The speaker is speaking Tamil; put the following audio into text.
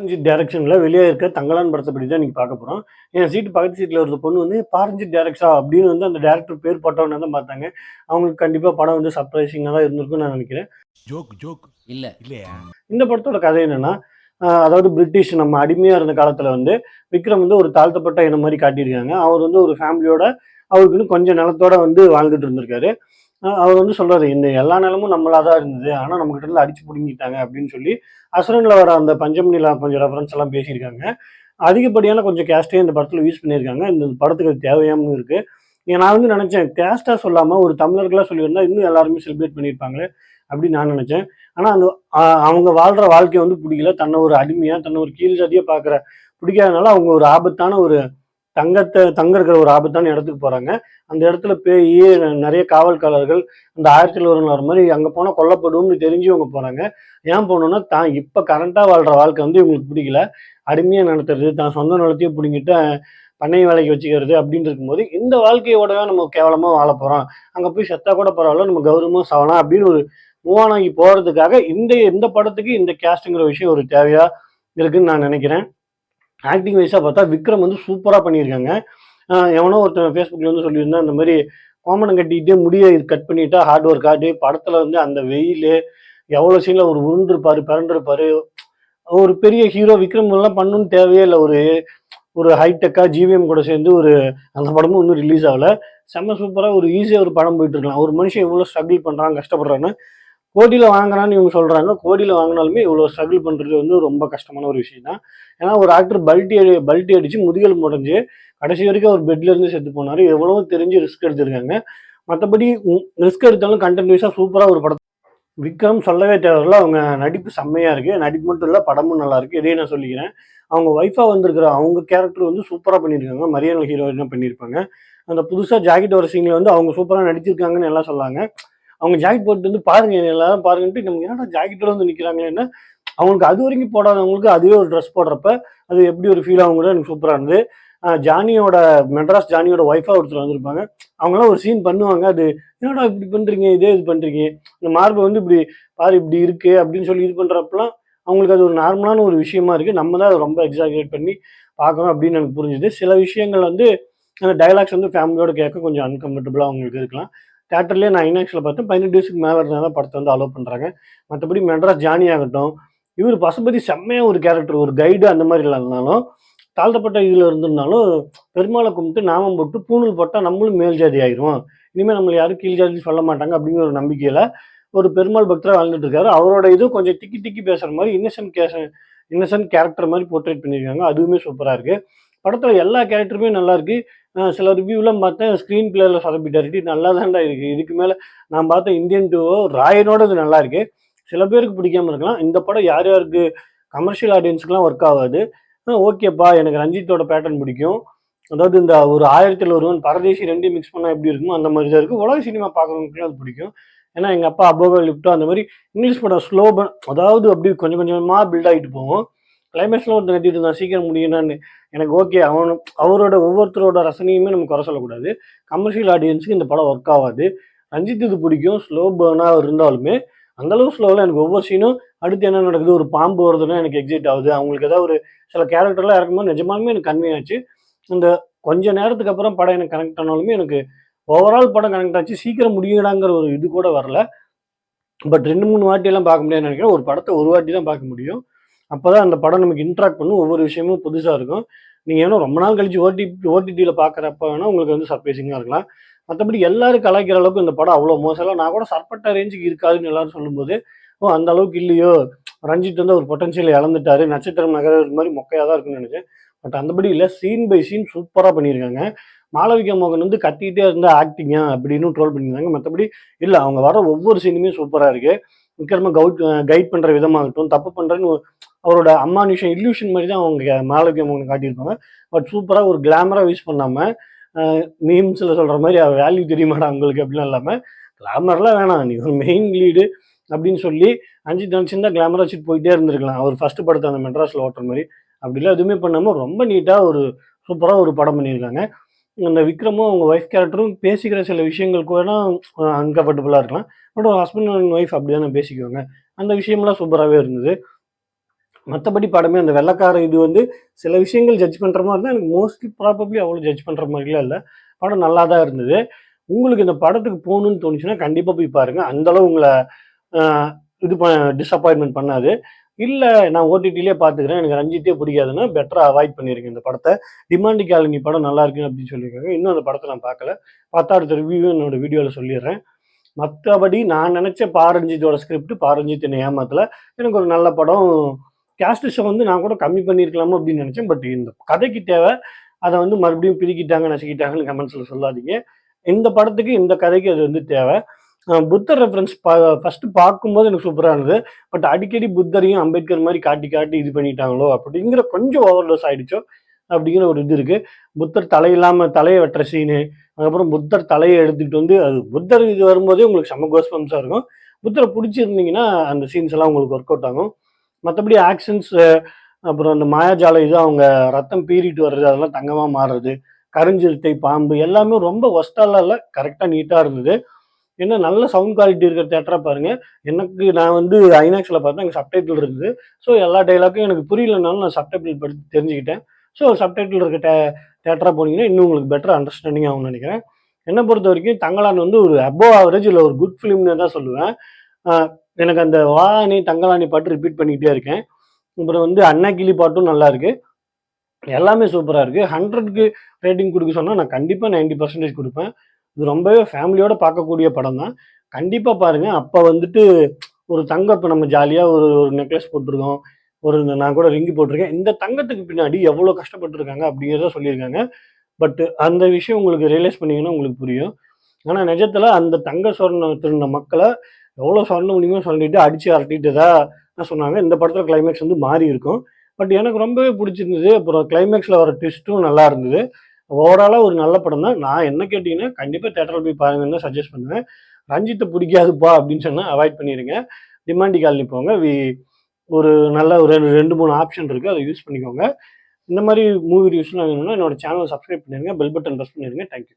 பாரஞ்சித் டைரக்ஷனில் வெளியே இருக்க தங்கலான் படத்தை பற்றி தான் நீங்கள் பார்க்க போகிறோம் என் சீட்டு பக்கத்து சீட்டில் ஒரு பொண்ணு வந்து பாரஞ்சித் டேரக்டரா அப்படின்னு வந்து அந்த டேரக்டர் பேர் போட்டவொன்னே தான் பார்த்தாங்க. அவங்களுக்கு கண்டிப்பாக படம் வந்து சர்ப்ரைசிங்காக தான் இருந்திருக்கும்னு நான் நினைக்கிறேன். ஜோக் ஜோக் இல்ல. இல்லையா? இந்த படத்தோட கதை என்னன்னா அதாவது பிரிட்டிஷ் நம்ம அடிமையாக இருந்த காலத்தில் வந்து விக்ரம் வந்து ஒரு தாழ்த்தப்பட்ட இனம் மாதிரி காட்டியிருக்காங்க. அவர் வந்து ஒரு ஃபேமிலியோட அவருக்குன்னு கொஞ்சம் நிலத்தோட வந்து வாழ்ந்துட்டு இருந்திருக்காரு. அவர் வந்து சொல்றாரு இந்த எல்லா நிலமும் நம்மளா தான் இருந்தது. ஆனால் நம்மகிட்ட இருந்து அடிச்சு பிடுங்கிட்டாங்க. அப்படின்னு சொல்லி அசுரன்ல வர அந்த பஞ்சமணில கொஞ்சம் ரெஃபரன்ஸ் எல்லாம் பேசியிருக்காங்க. அதிகப்படியான கொஞ்சம் கேஸ்டே இந்த படத்தில் யூஸ் பண்ணியிருக்காங்க. இந்த படத்துக்கு அது தேவையாம இருக்கு. நான் வந்து நினைச்சேன் கேஸ்டா சொல்லாம ஒரு தமிழர்களா சொல்லியிருந்தா இன்னும் எல்லாருமே செலிப்ரேட் பண்ணியிருப்பாங்களே அப்படின்னு நான் நினைச்சேன். ஆனா அந்த அவங்க வாழ்ற வாழ்க்கை வந்து பிடிக்கல. தன்னை ஒரு அடிமையா தன்னை ஒரு கீழ் ஜாதியா பாக்குற பிடிக்காதனால அவங்க ஒரு ஆபத்தான ஒரு தங்கத்தை தங்க இருக்கிற ஒரு ஆபத்தான இடத்துக்கு போறாங்க. அந்த இடத்துல பேய் நிறைய காவல்காரர்கள் அந்த ஆயிரத்தி ஒரு வர மாதிரி அங்கே போனால் கொல்லப்படும்னு தெரிஞ்சு இவங்க போறாங்க. ஏன் போகணும்னா தான் இப்போ கரண்டா வாழ்ற வாழ்க்கை வந்து இவங்களுக்கு பிடிக்கல. அடிமையாக நடத்துறது தான் சொந்த நிலத்தையும் பிடிங்கிட்டு பண்ணை வேலைக்கு வச்சுக்கிறது அப்படின்னு இருக்கும்போது இந்த வாழ்க்கையோட நம்ம கேவலமாக வாழ போகிறோம் அங்கே போய் செத்தா கூட பரவாயில்ல நம்ம கௌரவமாக சாவலாம் அப்படின்னு ஒரு மூவ் போகிறதுக்காக இந்த இந்த படத்துக்கு இந்த கேஸ்ட்டுங்கிற விஷயம் ஒரு தேவையாக இருக்குன்னு நான் நினைக்கிறேன். ஆக்டிங் வைஸாக பார்த்தா விக்ரம் வந்து சூப்பராக பண்ணியிருக்காங்க. எவனோ ஒருத்தன் ஃபேஸ்புக்கில் வந்து சொல்லியிருந்தேன் இந்த மாதிரி கோமனம் கட்டிக்கிட்டே முடியை கட் பண்ணிட்டா ஹார்ட் ஒர்க் ஆடு படத்தில் வந்து அந்த வெயில் எவ்வளோ சீனில் ஒரு உருண்டிருப்பார் பிறண்டிருப்பார் ஒரு பெரிய ஹீரோ விக்ரம் எல்லாம் பண்ணணும்னு தேவையே இல்லை. ஒரு ஒரு ஹைடெக்காக ஜிவிஎம் கூட சேர்ந்து ஒரு அந்த படமும் இன்னும் ரிலீஸ் ஆகலை. செம்ம சூப்பராக ஒரு ஈஸியாக ஒரு படம் போயிட்டு இருக்கலாம். ஒரு மனுஷன் எவ்வளோ ஸ்ட்ரகிள் பண்ணுறான் கஷ்டப்படுறான்னு கோடியில் வாங்குறான்னு இவங்க சொல்கிறாங்க கோடியில் வாங்கினாலுமே இவ்வளோ ஸ்ட்ரகிள் பண்ணுறது வந்து ரொம்ப கஷ்டமான ஒரு விஷயம் தான். ஏன்னா ஒரு ஆக்டர் பல்ட்டி அடி பல்ட்டி அடித்து முதுகல் முடஞ்சு கடைசி வரைக்கும் அவர் பெட்லேருந்து செத்து போனார். எவ்வளவோ தெரிஞ்சு ரிஸ்க் எடுத்திருக்காங்க. மற்றபடி ரிஸ்க் எடுத்தாலும் கண்டென்ட் வைஸாக சூப்பராக ஒரு படம் விக்ரம் சொல்லவே தேவையில்ல. அவங்க நடிப்பு செம்மையாக இருக்குது நடிப்பு மட்டும் இல்லை படமும் நல்லாயிருக்கு இருக்குது இதையும் நான் சொல்லிக்கிறேன். அவங்க ஒய்ஃபாக வந்திருக்கிற அவங்க கேரக்டர் வந்து சூப்பராக பண்ணியிருக்காங்க. மரியாதை ஹீரோயினாக பண்ணியிருப்பாங்க. அந்த புதுசாக ஜாக்கெட் வர சீனில் வந்து அவங்க சூப்பராக நடிச்சிருக்காங்கன்னு எல்லாம் சொல்லாங்க. அவங்க ஜாக்கெட் போட்டு வந்து பாருங்க எல்லாரும் பாருங்கன்ட்டு நம்ம என்னடா ஜாக்கெட்டோட வந்து நிற்கிறாங்களேன்னா அவங்களுக்கு அது வரைக்கும் போடாதவங்களுக்கு அதுவே ஒரு ட்ரெஸ் போடுறப்ப அது எப்படி ஒரு ஃபீல் ஆகும் கூட எனக்கு சூப்பராக இருந்தது. ஜானியோட மெட்ராஸ் ஜானியோட ஒய்ஃபாக ஒருத்தர் வந்திருப்பாங்க. அவங்களாம் ஒரு சீன் பண்ணுவாங்க அது என்னடா இப்படி பண்ணுறீங்க இதே இது பண்ணுறீங்க இந்த மார்பு வந்து இப்படி பாரு இப்படி இருக்குது அப்படின்னு சொல்லி இது பண்ணுறப்பலாம் அவங்களுக்கு அது ஒரு நார்மலான ஒரு விஷயமா இருக்குது நம்ம தான் அதை ரொம்ப எக்ஸாகரேட் பண்ணி பார்க்குறோம் அப்படின்னு எனக்கு புரிஞ்சுது. சில விஷயங்கள் வந்து அந்த டைலாக்ஸ் வந்து ஃபேமிலியோட கேட்க கொஞ்சம் அன்கம்ஃபர்டபுளாக அவங்களுக்கு இருக்கலாம். தேட்டர்லேயே நான் ஐநாக்ஸில் பார்த்தேன். பதினெட்டு வயசுக்கு மேலே இருந்தால் தான் படத்தை வந்து அலோவ் பண்ணுறாங்க மற்றபடி மெட்ராஸ் ஜானி ஆகட்டும் இவர் பசுபதி செம்மையாக ஒரு கேரக்டர் ஒரு கைடு அந்த மாதிரி இல்லைனாலும் தாழ்த்தப்பட்ட இதில் இருந்திருந்தாலும் பெருமாளை கும்பிட்டு நாமம் போட்டு பூணூல் போட்டால் நம்மளும் மேல் ஜாதி ஆயிரும் இனிமேல் நம்மளை யாரும் கீழ் ஜாதி சொல்ல மாட்டாங்க அப்படிங்கிற ஒரு நம்பிக்கையில் ஒரு பெருமாள் பக்தராக வாழ்ந்துட்டு இருக்காரு. அவரோட இது கொஞ்சம் திக்கி திக்கி பேசுகிற மாதிரி இன்னசென்ட் கேச இன்னசென்ட் கேரக்டர் மாதிரி போர்ட்ரேட் பண்ணியிருக்காங்க. அதுவுமே சூப்பராக இருக்குது படத்தில் எல்லா கேரக்டருமே நல்லாயிருக்கு சில ரிவ்யூலாம் பார்த்தேன் ஸ்க்ரீன் பிளேயில் சொதப்பிட்டாரிட்டி நல்லா தான்டா இருக்குது இதுக்கு மேலே நான் பார்த்த இந்தியன் டூ ராயனோட இது நல்லா இருக்குது சில பேருக்கு பிடிக்காம இருக்கலாம். இந்த படம் யார் யாருக்கு கமர்ஷியல் ஆடியன்ஸ்க்குலாம் ஒர்க் ஆகாது. ஓகேப்பா. எனக்கு ரஞ்சித்தோட பேட்டர்ன் பிடிக்கும். அதாவது இந்த ஒரு ஆயிரத்தில் ஒருவன் பரதேசி ரெண்டையும் மிக்ஸ் பண்ணால் எப்படி இருக்குமோ அந்த மாதிரி தான் இருக்குது உலக சினிமா பார்க்குறவங்களுக்கு அது பிடிக்கும். ஏன்னா எங்கள் அப்பா அபோகோ லிப்டோ அந்த மாதிரி இங்கிலீஷ் படம் ஸ்லோ அதாவது அப்படி கொஞ்சம் கொஞ்சமாக பில்ட் ஆகிட்டு போவோம் கிளைமேக்ஸில் ஒருத்தர் கட்டிட்டு இருந்தான் சீக்கிரம் முடியும்னான்னு எனக்கு ஓகே அவனு அவரோட ஒவ்வொருத்தரோட ரசனையுமே நம்ம குறை சொல்லக்கூடாது. கமர்ஷியல் ஆடியன்ஸுக்கு இந்த படம் ஒர்க் ஆகாது. ரஞ்சித் இது பிடிக்கும் ஸ்லோ பேர்னாக இருந்தாலுமே அந்தளவு ஸ்லோவில் எனக்கு ஒவ்வொரு சீனும் அடுத்து என்ன நடக்குது ஒரு பாம்பு வருதுன்னா எனக்கு எக்ஸைட் ஆகுது. அவங்களுக்கு ஏதாவது ஒரு சில கேரக்டர்லாம் இறக்கும்போது நிஜமாலுமே எனக்கு கன்வே ஆச்சு. இந்த கொஞ்ச நேரத்துக்கு அப்புறம் படம் எனக்கு கனெக்ட் ஆனாலுமே எனக்கு ஓவரால் படம் கனெக்ட் ஆச்சு. சீக்கிரம் முடியலாங்கிற ஒரு இது கூட வரல. பட் ரெண்டு மூணு வாட்டியெல்லாம் பார்க்க முடியாதுன்னு நினைக்கிறேன். ஒரு படத்தை ஒரு வாட்டி தான் பார்க்க முடியும். அப்போ தான் அந்த படம் நமக்கு இன்ட்ராக்ட் பண்ணும். ஒவ்வொரு விஷயமும் புதுசாக இருக்கும். நீங்கள் ஏன்னா ரொம்ப நாள் கழிச்சு ஓடி ஓடிடியில் பார்க்குறப்ப வேணால் உங்களுக்கு வந்து சர்ப்ரைசிங்காக இருக்கலாம். மற்றபடி எல்லாரும் கலாய்க்கிற அளவுக்கு இந்த படம் அவ்வளோ மோசம் நான் கூட சர்பட்ட ரேஞ்சுக்கு இருக்காதுன்னு எல்லாரும் சொல்லும்போது ஓ அந்த அளவுக்கு இல்லையோ? ரஞ்சித் வந்து ஒரு பொட்டன்ஷியல் இழந்துட்டாரு. நட்சத்திரம் நகர இது மாதிரி மொக்கையாக தான் இருக்குன்னு நினைச்சேன். பட் அந்தபடி இல்லை. சீன் பை சீன் சூப்பராக பண்ணியிருக்காங்க. மாளவிகா மோகன் வந்து கத்திக்கிட்டே இருந்த ஆக்டிங்கா அப்படின்னு ட்ரோல் பண்ணியிருந்தாங்க. மற்றபடி இல்லை. அவங்க வர ஒவ்வொரு சீனுமே சூப்பராக இருக்குது விக்ரம கவுட் கைட் பண்ணுற விதமாகட்டும் தப்பு பண்ணுறேன்னு அவரோட அம்மானுஷன் இல்லூஷன் மாதிரி தான் அவங்க மாளவிகா அவங்க காட்டியிருப்பாங்க. பட் சூப்பராக ஒரு கிளாமராக யூஸ் பண்ணாமல் மீம்ஸில் சொல்கிற மாதிரி வேல்யூ தெரியுமாடா உங்களுக்கு அப்படிலாம் இல்லாமல் கிளாமர்லாம் வேணாம். நீ ஒரு மெயின் லீடு அப்படின்னு சொல்லி அஞ்சு நினச்சிருந்தா கிளாமராக வச்சுட்டு போயிட்டே இருந்திருக்கலாம். அவர் ஃபஸ்ட்டு படத்தை அந்த மெட்ராஸில் ஓட்டுற மாதிரி. அப்படிலாம் எதுவுமே பண்ணாமல் ரொம்ப நீட்டாக ஒரு சூப்பராக ஒரு படம் பண்ணியிருக்காங்க. அந்த விக்ரமும் அவங்க ஒய்ஃப் கேரக்டரும் பேசிக்கிற சில விஷயங்கள் கூட அன்கம்ஃபர்டபுளாக இருக்கலாம். பட் ஒரு ஹஸ்பண்ட் அண்ட் ஒய்ஃப் அப்படி தானே பேசிக்குவாங்க. அந்த விஷயம்லாம் சூப்பராகவே இருந்தது. மற்றபடி படமே அந்த வெள்ளக்கார இது வந்து சில விஷயங்கள் ஜட்ஜ் பண்ணுற மாதிரி இருந்தால் எனக்கு மோஸ்ட்லி ப்ராபப்ளி அவ்வளோ ஜட்ஜ் பண்ணுற மாதிரிலாம் இல்லை. படம் நல்லா தான் இருந்தது. உங்களுக்கு இந்த படத்துக்கு போகணுன்னு தோணுச்சுன்னா கண்டிப்பாக போய் பாருங்கள் அந்தளவு உங்களை இது ப டிஸப்பாயின்மெண்ட் பண்ணாது. இல்லை நான் ஓடிடிலே பார்த்துக்கிறேன் எனக்கு ரஞ்சித்தே பிடிக்காதுன்னா பெட்டராக அவாய்ட் பண்ணியிருக்கேன் இந்த படத்தை. டிமாண்டி காலனி படம் நல்லா இருக்குன்னு அப்படின்னு சொல்லியிருக்காங்க. இன்னும் அந்த படத்தை நான் பார்க்கல பார்த்தா அடுத்த ரிவ்யூ என்னோட வீடியோவில் சொல்லிடுறேன். மற்றபடி நான் நினச்ச பாரஞ்சித்தோட ஸ்கிரிப்ட் பாரஞ்சித் என்னை ஏமாத்தில். எனக்கு ஒரு நல்ல படம் கேஸ்டிஷை வந்து நான் கூட கம்மி பண்ணியிருக்கலாமோ அப்படின்னு நினச்சேன். பட் இந்த கதைக்கு தேவை. அதை வந்து மறுபடியும் பிரிக்கிட்டாங்க நசுக்கிட்டாங்கன்னு கமெண்ட்ஸில் சொல்லாதீங்க. இந்த படத்துக்கு இந்த கதைக்கு அது வந்து தேவை. புத்தர் ரெஃபரன்ஸ் பா ஃபஸ்ட்டு பார்க்கும்போது எனக்கு சூப்பராக இருந்தது. பட் அடிக்கடி புத்தரையும் அம்பேத்கர் மாதிரி காட்டி காட்டி இது பண்ணிட்டாங்களோ அப்படிங்கிற கொஞ்சம் ஓவர்டோஸ் ஆகிடுச்சோ அப்படிங்கிற ஒரு இது இருக்குது புத்தர் தலை இல்லாமல் தலையை வெட்டுற சீனு அதுக்கப்புறம் புத்தர் தலையை எடுத்துகிட்டு வந்து அது புத்தர் இது வரும்போதே உங்களுக்கு செம்ம கோஸ்பம்ஸாக இருக்கும். புத்தரை பிடிச்சிருந்தீங்கன்னா அந்த சீன்ஸ் எல்லாம் உங்களுக்கு ஒர்க் அவுட் ஆகும். மற்றபடி ஆக்ஷன்ஸ் அப்புறம் இந்த மாயாஜால இது அவங்க ரத்தம் பீறிட்டு வர்றது அதெல்லாம் தங்கமாக மாறுறது கருஞ்சிறுத்தை பாம்பு எல்லாமே ரொம்ப ஒஸ்டாலால இல்லை கரெக்டாக நீட்டாக இருந்தது. என்ன நல்ல சவுண்ட் குவாலிட்டி இருக்கிற தேட்டராக பாருங்கள் எனக்கு நான் வந்து ஐநாக்ஸில் பார்த்தா எனக்கு சப்டைட்டில் இருந்தது. ஸோ எல்லா டைலாக்கும் எனக்கு புரியலனாலும் நான் சப்டைட்டில் படித்து தெரிஞ்சுக்கிட்டேன். ஸோ சப்டைட்டில் இருக்க டே தேட்டராக போனீங்கன்னா இன்னும் உங்களுக்கு பெட்டர் அண்டர்ஸ்டாண்டிங் ஆகும்னு நினைக்கிறேன். என்னை பொறுத்த வரைக்கும் தங்களான் வந்து ஒரு அபோவ் ஆவரேஜ் இல்லை ஒரு குட் ஃபிலிம்னு தான் சொல்லுவேன். எனக்கு அந்த வாணி தங்கலாணி பாட்டு ரிப்பீட் பண்ணிக்கிட்டே இருக்கேன். அப்புறம் வந்து அண்ணா கிளி பாட்டும் நல்லா இருக்கு. எல்லாமே சூப்பராக இருக்குது ஹண்ட்ரட்க்கு ரேட்டிங் கொடுக்க சொன்னால் நான் கண்டிப்பாக நைன்டி பர்சன்டேஜ் கொடுப்பேன். இது ரொம்பவே ஃபேமிலியோட பார்க்கக்கூடிய படம் தான். கண்டிப்பாக பாருங்கள் அப்போ வந்துட்டு ஒரு தங்கம் இப்போ நம்ம ஜாலியாக ஒரு ஒரு நெக்லஸ் போட்டிருக்கோம். ஒரு நான் கூட ரிங்கு போட்டிருக்கேன். இந்த தங்கத்துக்கு பின்னாடி எவ்வளோ கஷ்டப்பட்டிருக்காங்க அப்படிங்கிறத சொல்லியிருக்காங்க. பட் அந்த விஷயம் உங்களுக்கு ரியலைஸ் பண்ணிங்கன்னா உங்களுக்கு புரியும். ஆனால் நிஜத்தில் அந்த தங்க சொர்ணம் திருந்த மக்களை எவ்வளோ சொல்ல முடியுமோ சொல்லிட்டு அடித்து அரட்டிட்டு தான் சொன்னாங்க. இந்த படத்தில் கிளைமேக்ஸ் வந்து மாறி இருக்கும். பட் எனக்கு ரொம்பவே பிடிச்சிருந்தது. அப்புறம் கிளைமேக்ஸில் வர ட்விஸ்ட்டும் நல்லா இருந்தது. ஓவராலாக ஒரு நல்ல படம் தான். நான் என்ன கேட்டிங்கன்னா கண்டிப்பாக தேட்டரில் போய் பாருங்கன்னு தான் சஜஸ்ட் பண்ணுவேன். ரஞ்சித்தை பிடிக்காதுப்பா அப்படின்னு சொன்னால் அவாய்ட் பண்ணிடுங்க டிமாண்டி காலனி போங்க. வி ஒரு நல்ல ஒரு ரெண்டு ரெண்டு மூணு ஆப்ஷன் இருக்குது அதை யூஸ் பண்ணிக்கோங்க. இந்த மாதிரி மூவி ரிவ்யூஸ்லாம் வேணும்னா என்னோட சேனல் சப்ஸ்கிரைப் பண்ணிடுங்க பெல் பட்டன் ப்ரெஸ் பண்ணிடுங்க தேங்க்யூ